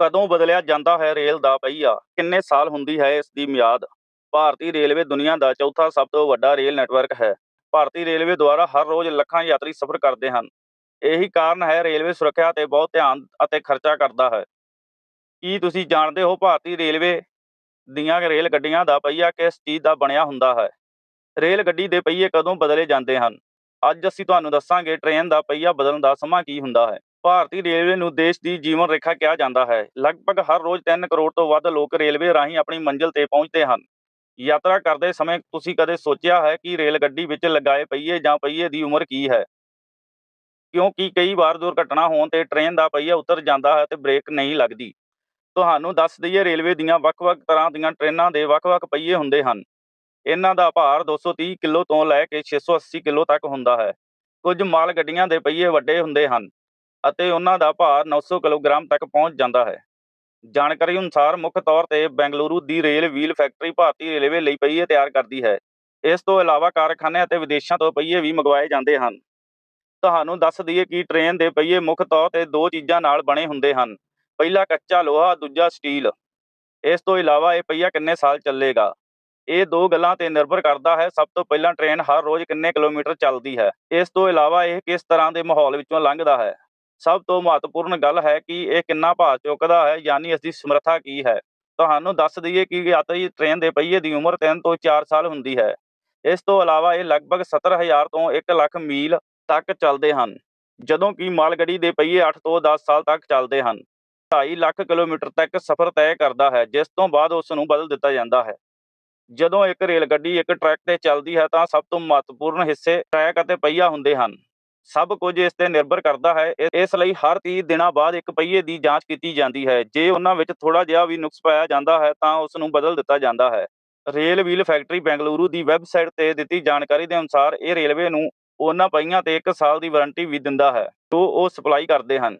ਕਦੋਂ ਬਦਲਿਆ ਜਾਂਦਾ ਹੈ ਰੇਲ ਦਾ ਪਹੀਆ? ਕਿੰਨੇ ਸਾਲ ਹੁੰਦੀ ਹੈ ਇਸ ਦੀ ਮਿਆਦ? ਭਾਰਤੀ ਰੇਲਵੇ ਦੁਨੀਆ ਦਾ ਚੌਥਾ ਸਭ ਤੋਂ ਵੱਡਾ ਰੇਲ ਨੈਟਵਰਕ ਹੈ। ਭਾਰਤੀ ਰੇਲਵੇ ਦੁਆਰਾ ਹਰ ਰੋਜ਼ ਲੱਖਾਂ ਯਾਤਰੀ ਸਫ਼ਰ ਕਰਦੇ ਹਨ। ਇਹੀ ਕਾਰਨ ਹੈ ਰੇਲਵੇ ਸੁਰੱਖਿਆ ਤੇ ਬਹੁਤ ਧਿਆਨ ਅਤੇ ਖਰਚਾ ਕਰਦਾ ਹੈ। ਕੀ ਤੁਸੀਂ ਜਾਣਦੇ ਹੋ ਭਾਰਤੀ ਰੇਲਵੇ ਦੀਆਂ ਰੇਲ ਗੱਡੀਆਂ ਦਾ ਪਹੀਆ ਕਿਸ ਚੀਜ਼ ਦਾ ਬਣਿਆ ਹੁੰਦਾ ਹੈ? ਰੇਲ ਗੱਡੀ ਦੇ ਪਹੀਏ ਕਦੋਂ ਬਦਲੇ ਜਾਂਦੇ ਹਨ? ਅੱਜ ਅਸੀਂ ਤੁਹਾਨੂੰ ਦੱਸਾਂਗੇ ਟ੍ਰੇਨ ਦਾ ਪਹੀਆ ਬਦਲਣ ਦਾ ਸਮਾਂ ਕੀ ਹੁੰਦਾ ਹੈ। ਭਾਰਤੀ ਰੇਲਵੇ ਨੂੰ ਦੇਸ਼ ਦੀ ਜੀਵਨ ਰੇਖਾ ਕਿਹਾ ਜਾਂਦਾ ਹੈ। ਲਗਭਗ ਹਰ ਰੋਜ਼ 3 ਕਰੋੜ ਤੋਂ ਵੱਧ ਲੋਕ ਰੇਲਵੇ ਰਾਹੀਂ ਆਪਣੀ ਮੰਜ਼ਿਲ ਤੇ ਪਹੁੰਚਦੇ ਹਨ। ਯਾਤਰਾ ਕਰਦੇ ਸਮੇਂ ਤੁਸੀਂ ਕਦੇ ਸੋਚਿਆ ਹੈ ਕਿ ਰੇਲ ਗੱਡੀ ਵਿੱਚ ਲਗਾਏ ਪਹੀਏ ਜਾਂ ਪਹੀਏ ਦੀ ਉਮਰ ਕੀ ਹੈ? ਕਿਉਂਕਿ ਕਈ ਵਾਰ ਦੁਰਘਟਨਾ ਹੋਣ ਤੇ ਟ੍ਰੇਨ ਦਾ ਪਹੀਆ ਉਤਰ ਜਾਂਦਾ ਹੈ ਤੇ ਬ੍ਰੇਕ ਨਹੀਂ ਲੱਗਦੀ। ਤੁਹਾਨੂੰ ਦੱਸ ਦਈਏ ਰੇਲਵੇ ਦੀਆਂ ਵੱਖ-ਵੱਖ ਤਰ੍ਹਾਂ ਦੀਆਂ ਟ੍ਰੇਨਾਂ ਦੇ ਵੱਖ-ਵੱਖ ਪਹੀਏ ਹੁੰਦੇ ਹਨ। ਇਹਨਾਂ ਦਾ ਭਾਰ 230 ਕਿਲੋ ਤੋਂ ਲੈ ਕੇ 680 ਕਿਲੋ ਤੱਕ ਹੁੰਦਾ ਹੈ। ਕੁਝ ਮਾਲ ਗੱਡੀਆਂ ਦੇ ਪਹੀਏ ਵੱਡੇ ਹੁੰਦੇ ਹਨ। ਅਤੇ ਉਹਨਾਂ ਦਾ ਭਾਰ 900 ਕਿਲੋਗ੍ਰਾਮ ਤੱਕ ਪਹੁੰਚ ਜਾਂਦਾ ਹੈ। ਜਾਣਕਾਰੀ ਅਨੁਸਾਰ ਮੁੱਖ ਤੌਰ ਤੇ ਬੈਂਗਲੁਰੂ ਦੀ ਰੇਲ ਵੀਲ ਫੈਕਟਰੀ ਭਾਰਤੀ ਰੇਲਵੇ ਲਈ ਪਹੀਏ ਤਿਆਰ ਕਰਦੀ ਹੈ। ਇਸ ਤੋਂ ਇਲਾਵਾ ਕਾਰਖਾਨੇ ਅਤੇ ਵਿਦੇਸ਼ਾਂ ਤੋਂ ਪਹੀਏ ਵੀ ਮੰਗਵਾਏ ਜਾਂਦੇ ਹਨ। ਤੁਹਾਨੂੰ ਦੱਸ ਦਈਏ ਕਿ ਟ੍ਰੇਨ ਦੇ ਪਹੀਏ ਮੁੱਖ ਤੌਰ ਤੇ ਦੋ ਚੀਜ਼ਾਂ ਨਾਲ ਬਣੇ ਹੁੰਦੇ ਹਨ। ਪਹਿਲਾ ਕੱਚਾ ਲੋਹਾ, ਦੂਜਾ ਸਟੀਲ। ਇਸ ਤੋਂ ਇਲਾਵਾ ਇਹ ਪਹੀਆ ਕਿੰਨੇ ਸਾਲ ਚੱਲੇਗਾ? ਇਹ ਦੋ ਗੱਲਾਂ ਤੇ ਨਿਰਭਰ ਕਰਦਾ ਹੈ ਸਭ ਤੋਂ ਪਹਿਲਾਂ ਟ੍ਰੇਨ ਹਰ ਰੋਜ਼ ਕਿੰਨੇ ਕਿਲੋਮੀਟਰ ਚੱਲਦੀ ਹੈ। ਇਸ ਤੋਂ ਇਲਾਵਾ ਇਹ ਕਿਸ ਤਰ੍ਹਾਂ ਦੇ ਮਾਹੌਲ ਵਿੱਚੋਂ ਲੰਘਦਾ ਹੈ? ਸਭ ਤੋਂ ਮਹੱਤਵਪੂਰਨ ਗੱਲ ਹੈ ਕਿ ਇਹ ਕਿੰਨਾ ਭਾਅ ਚੁੱਕਦਾ ਹੈ, ਯਾਨੀ ਇਸ ਦੀ ਸਮਰੱਥਾ ਕੀ ਹੈ। ਤੁਹਾਨੂੰ ਦੱਸ ਦਈਏ ਕਿ ਯਾਤਰੀ ਟ੍ਰੇਨ ਦੇ ਪਹੀਏ ਦੀ ਉਮਰ 3 ਤੋਂ 4 ਸਾਲ ਹੁੰਦੀ ਹੈ। ਇਸ ਤੋਂ ਇਲਾਵਾ ਇਹ ਲਗਭਗ 70000 ਤੋਂ 1 ਲੱਖ ਮੀਲ ਤੱਕ ਚੱਲਦੇ ਹਨ, ਜਦੋਂ ਕਿ ਮਾਲ ਦੇ ਪਹੀਏ 8 ਤੋਂ 10 ਸਾਲ ਤੱਕ ਚੱਲਦੇ ਹਨ। 2.5 ਲੱਖ ਕਿਲੋਮੀਟਰ ਤੱਕ ਸਫ਼ਰ ਤੈਅ ਕਰਦਾ ਹੈ, ਜਿਸ ਤੋਂ ਬਾਅਦ ਉਸ ਨੂੰ ਬਦਲ ਦਿੱਤਾ ਜਾਂਦਾ ਹੈ। ਜਦੋਂ ਇੱਕ ਰੇਲ ਗੱਡੀ ਇੱਕ ਟਰੈਕ ਤੇ ਚੱਲਦੀ ਹੈ ਤਾਂ ਸਭ ਤੋਂ ਮਹੱਤਵਪੂਰਨ ਹਿੱਸੇ ਟਰੈਕ ਅਤੇ ਪਹੀਆ ਹੁੰਦੇ ਹਨ। ਸਭ ਕੁਝ ਇਸ ਤੇ ਨਿਰਭਰ ਕਰਦਾ ਹੈ। ਇਸ ਲਈ ਹਰ 30 ਦਿਨਾਂ ਬਾਅਦ ਇੱਕ ਪਹੀਏ ਦੀ ਜਾਂਚ ਕੀਤੀ ਜਾਂਦੀ ਹੈ। ਜੇ ਉਹਨਾਂ ਵਿੱਚ ਥੋੜਾ ਜਿਹਾ ਵੀ ਨੁਕਸ ਪਾਇਆ ਜਾਂਦਾ ਹੈ, ਤਾਂ ਉਸ ਨੂੰ ਬਦਲ ਦਿੱਤਾ ਜਾਂਦਾ ਹੈ। ਰੇਲ ਵੀਲ ਫੈਕਟਰੀ ਬੈਂਗਲੁਰੂ ਦੀ ਵੈਬਸਾਈਟ ਤੇ ਦਿੱਤੀ ਜਾਣਕਾਰੀ ਦੇ ਅਨੁਸਾਰ ਇਹ ਰੇਲਵੇ ਨੂੰ ਉਹਨਾਂ ਪਹੀਆਂ ਤੇ 1 ਸਾਲ ਦੀ ਵਾਰੰਟੀ ਵੀ ਦਿੰਦਾ ਹੈ, ਜੋ ਉਹ ਸਪਲਾਈ ਕਰਦੇ ਹਨ।